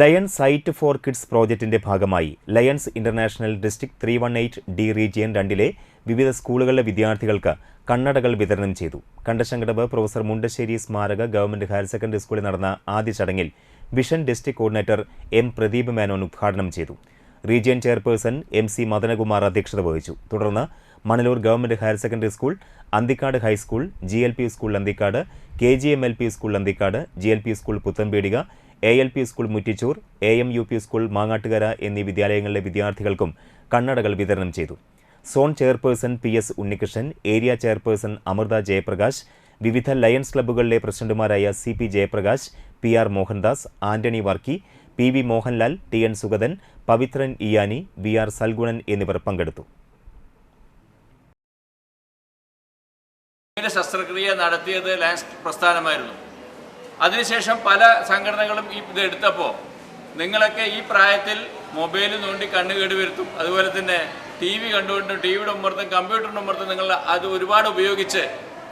Lion site four kids പ്രോജക്റ്റിന്റെ ഭാഗമായി lions international district three one eight D region രണ്ടിലെ വിവിധ സ്കൂളുകളിലെ വിദ്യാർത്ഥികൾക്ക് കണ്ണടകൾ വിതരണം ചെയ്തു. കണ്ടശങ്കടവ് പ്രൊഫസർ മുണ്ടശ്ശേരി സ്മാരക ഗവൺമെന്റ് ഹയർ സെക്കൻഡറി സ്കൂളിൽ നടന്ന ആദ്യ ചടങ്ങിൽ vision district coordinator M Pradeep Menon ഉദ്ഘാടനം ചെയ്തു. Region chairperson M C Madanakumar അധ്യക്ഷത വഹിച്ചു. തുടർന്ന് Manalur government higher secondary school Anthikkad high school G L P school Anthikkad K G M L P school Anthikkad G L P school Puthenpeedika A L P school Muttichur A M U P school Mangattukara എന്നീ വിദ്യാലയങ്ങളിലെ വിദ്യാർത്ഥികൾക്കും കണ്ണടകൾ വിതരണം ചെയ്തു. Zone chairperson P S Unnikrishnan area chairperson Amritha Jayaprakash വിവിധ lions ക്ലബ്ബുകളിലെ പ്രസിഡന്റുമാരായ C P Jayaprakash P R Mohandas Antony Varkey P V Mohanlal T N Sugathan Pavithran Iyani V R Salgunan എന്നിവർ പങ്കെടുത്തു. ശസ്ത്രക്രിയ നടത്തിയത് ലയൻസ് പ്രസ്ഥാനമായിരുന്നു. അതിനുശേഷം പല സംഘടനകളും ഈ ഇത് എടുത്തപ്പോൾ നിങ്ങളൊക്കെ ഈ പ്രായത്തിൽ മൊബൈൽ നോണ്ടി കണ്ണ് കേട് വരുത്തും. അതുപോലെ തന്നെ ടി വി കണ്ടുകൊണ്ടും ടി വിയുടെ ഉമ്മർത്തും കമ്പ്യൂട്ടറിന്റെ ഉമ്മർത്തും നിങ്ങൾ അത് ഒരുപാട് ഉപയോഗിച്ച്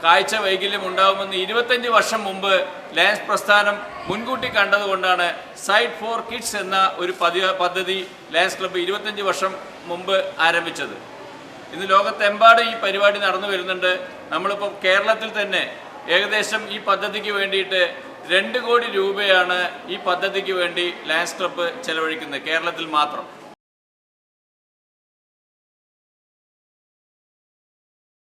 കാഴ്ച വൈകല്യം ഉണ്ടാകുമെന്ന് ഇരുപത്തഞ്ച് വർഷം മുമ്പ് ലയൻസ് പ്രസ്ഥാനം മുൻകൂട്ടി കണ്ടതുകൊണ്ടാണ് സൈഡ് ഫോർ കിഡ്സ് എന്ന ഒരു പദ്ധതി ലയൻസ് ക്ലബ്ബ് ഇരുപത്തഞ്ച് വർഷം മുമ്പ് ആരംഭിച്ചത്. ഇന്ന് ലോകത്തെമ്പാടും ഈ പരിപാടി നടന്നു വരുന്നുണ്ട്. നമ്മളിപ്പോൾ കേരളത്തിൽ തന്നെ ഏകദേശം ഈ പദ്ധതിക്ക് വേണ്ടിയിട്ട് രണ്ട് കോടി രൂപയാണ് ഈ പദ്ധതിക്ക് വേണ്ടി ലാൻഡ് ക്ലബ്ബ് ചെലവഴിക്കുന്നത്. കേരളത്തിൽ മാത്രം.